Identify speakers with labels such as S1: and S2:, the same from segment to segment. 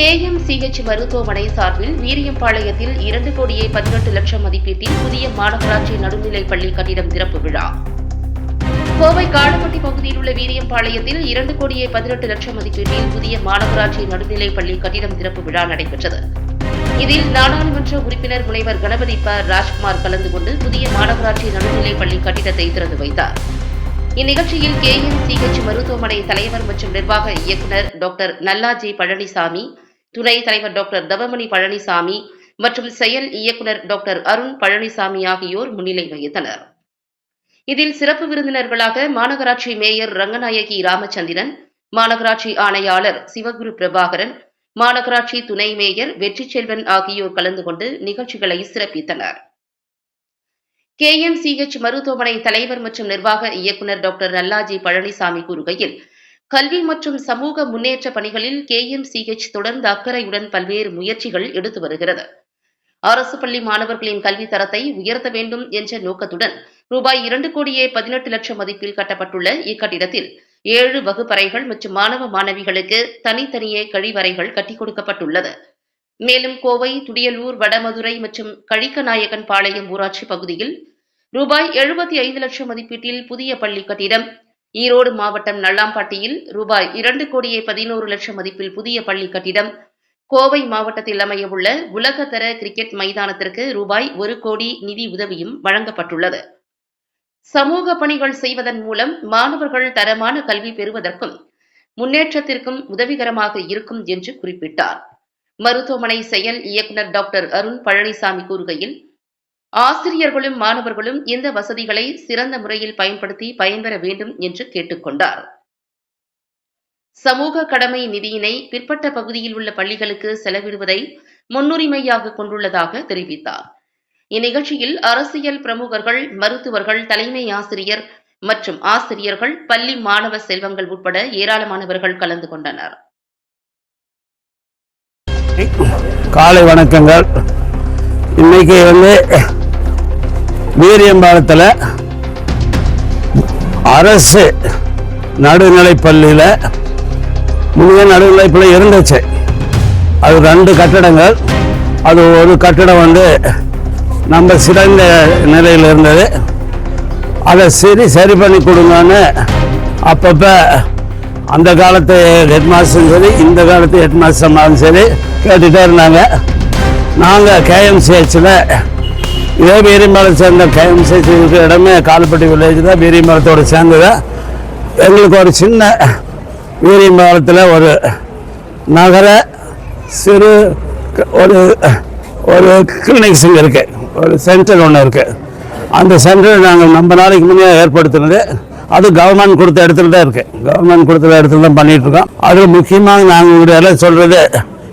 S1: KMCH மருத்துவமனை சார்பில் வீரியம்பாளையத்தில் இரண்டு கோடியே பதினெட்டு லட்சம் மதிப்பீட்டில் புதிய மாநகராட்சி நடுநிலைப் பள்ளி கட்டிடம் திறப்பு விழா. கோவை காலப்பட்டி பகுதியில் உள்ள வீரியம்பாளையத்தில் இரண்டு கோடியே பதினெட்டு லட்சம் மதிப்பீட்டில் புதிய மாநகராட்சி நடுநிலைப் பள்ளி கட்டிடம் திறப்பு விழா நடைபெற்றது. இதில் நாடாளுமன்ற உறுப்பினர் முனைவர் கணபதி ப. ராஜ்குமார் கலந்து கொண்டு புதிய மாநகராட்சி நடுநிலைப் பள்ளி கட்டிடத்தை திறந்து வைத்தார். இந்நிகழ்ச்சியில் கேஎம்சிஹெச் மருத்துவமனை தலைவர் மற்றும் நிர்வாக இயக்குநர் டாக்டர் நல்லாஜி பழனிசாமி துணைத் தலைவர் டாக்டர் தவமணி பழனிசாமி மற்றும் செயல் இயக்குநர் டாக்டர் அருண் பழனிசாமி ஆகியோர் முன்னிலை வகித்தனர். இதில் சிறப்பு விருந்தினர்களாக மாநகராட்சி மேயர் ரங்கநாயகி ராமச்சந்திரன் மாநகராட்சி ஆணையாளர் சிவகுரு பிரபாகரன் மாநகராட்சி துணை மேயர் வெற்றி செல்வன் ஆகியோர் கலந்து கொண்டு நிகழ்ச்சிகளை சிறப்பித்தனர். கே எம் கேஎம்சிஹெச் மருத்துவமனை தலைவர் மற்றும் நிர்வாக இயக்குநர் டாக்டர் நல்லாஜி பழனிசாமி கூறுகையில் கல்வி மற்றும் சமூக முன்னேற்ற பணிகளில் கேஎம்சிஹெச் தொடர்ந்து அக்கறையுடன் பல்வேறு முயற்சிகள் எடுத்து வருகிறது. அரசு பள்ளி மாணவர்களின் கல்வி தரத்தை உயர்த்த வேண்டும் என்ற நோக்கத்துடன் ரூபாய் இரண்டு கோடியே பதினெட்டு லட்சம் மதிப்பில் கட்டப்பட்டுள்ள இக்கட்டிடத்தில் ஏழு வகுப்பறைகள் மற்றும் மாணவ மாணவிகளுக்கு தனித்தனியே கழிவறைகள் கட்டிக் கொடுக்கப்பட்டுள்ளது. மேலும் கோவை துடியலூர் வடமதுரை மற்றும் கழிக்கநாயகன் பாளையம் ஊராட்சி பகுதியில் ரூபாய் எழுபத்தி ஐந்து லட்சம் மதிப்பீட்டில் புதிய பள்ளி கட்டிடம் ஈரோடு மாவட்டம் நல்லாம்பாட்டியில் ரூபாய் இரண்டு கோடியே பதினோரு லட்சம் மதிப்பில் புதிய பள்ளி கட்டிடம். கோவை மாவட்டத்தில் அமையவுள்ள உலகத்தர கிரிக்கெட் மைதானத்திற்கு ரூபாய் ஒரு கோடி நிதி உதவியும் வழங்கப்பட்டுள்ளது. சமூக பணிகள் செய்வதன் மூலம் மாணவர்கள் தரமான கல்வி பெறுவதற்கும் முன்னேற்றத்திற்கும் உதவிகரமாக இருக்கும் என்று குறிப்பிட்டார். மருத்துவமனை செயல் இயக்குநர் டாக்டர் அருண் பழனிசாமி கூறுகையில் ஆசிரியர்களும் மாணவர்களும் இந்த வசதிகளை சிறந்த முறையில் பயன்படுத்தி பயன்பெற வேண்டும் என்று கேட்டுக்கொண்டார். சமூக கடமை நிதியினை பிற்பட்ட பகுதியில் உள்ள பள்ளிகளுக்கு செலவிடுவதை முன்னுரிமையாக கொண்டுள்ளதாக தெரிவித்தார். இந்நிகழ்ச்சியில் அரசியல் பிரமுகர்கள் மருத்துவர்கள் தலைமை ஆசிரியர் மற்றும் ஆசிரியர்கள் பள்ளி மாணவ செல்வங்கள் உட்பட ஏராளமானவர்கள் கலந்து கொண்டனர்.
S2: காலை வணக்கங்கள். இன்னைக்கு வந்து வீரியம்பாளத்தில் அரசு நடுநிலைப் பள்ளியில் முன்னே நடுநிலைப் பள்ளி இருந்துச்சு. அது ரெண்டு கட்டடங்கள். அது ஒரு கட்டடம் வந்து நம்ம சிறந்த நிலையில் இருந்தது. அதை சரி சரி பண்ணி கொடுங்கன்னு அப்பப்போ அந்த காலத்து ஹெட் மாஸ்டரும் சரி இந்த காலத்து ஹெட் மாஸ்டர் சரி கேட்டுகிட்டே இருந்தாங்க. நாங்கள் கேஎம்சிஹெச்சில் இதே வீரியம்பாலம் சேர்ந்த கேஎம்சிஹெச் இருக்கிற இடமே கால்பட்டி வில்லேஜ் தான் வீரியம்பாலத்தோடு சேர்ந்தது. எங்களுக்கு ஒரு சின்ன வீரியமலத்தில் ஒரு நகர சிறு ஒரு ஒரு கிளினிக்ஸ் இங்கே இருக்குது ஒரு சென்டர் ஒன்று இருக்குது அந்த சென்டர் நாங்கள் நம்ம நாளைக்கு முன்னே ஏற்படுத்தினது. அது கவர்மெண்ட் கொடுத்த இடத்துல தான் இருக்குது கவர்மெண்ட் கொடுத்த இடத்துல தான் பண்ணிகிட்ருக்கோம் அதில் அது முக்கியமாக நாங்கள் இவங்க எல்லாம் சொல்கிறது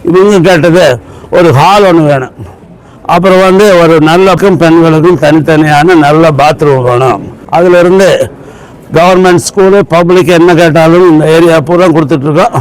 S2: இவங்க கேட்டது ஒரு ஹால் ஒன்று வேணும். அப்புறம் வந்து ஒரு நல்லக்கும் பெண்களுக்கும் தனித்தனியான நல்ல பாத்ரூம் வேணும். அதிலிருந்து கவர்மெண்ட் ஸ்கூலு பப்ளிக் என்ன கேட்டாலும் இந்த ஏரியா பூரா கொடுத்துட்ருக்கோம்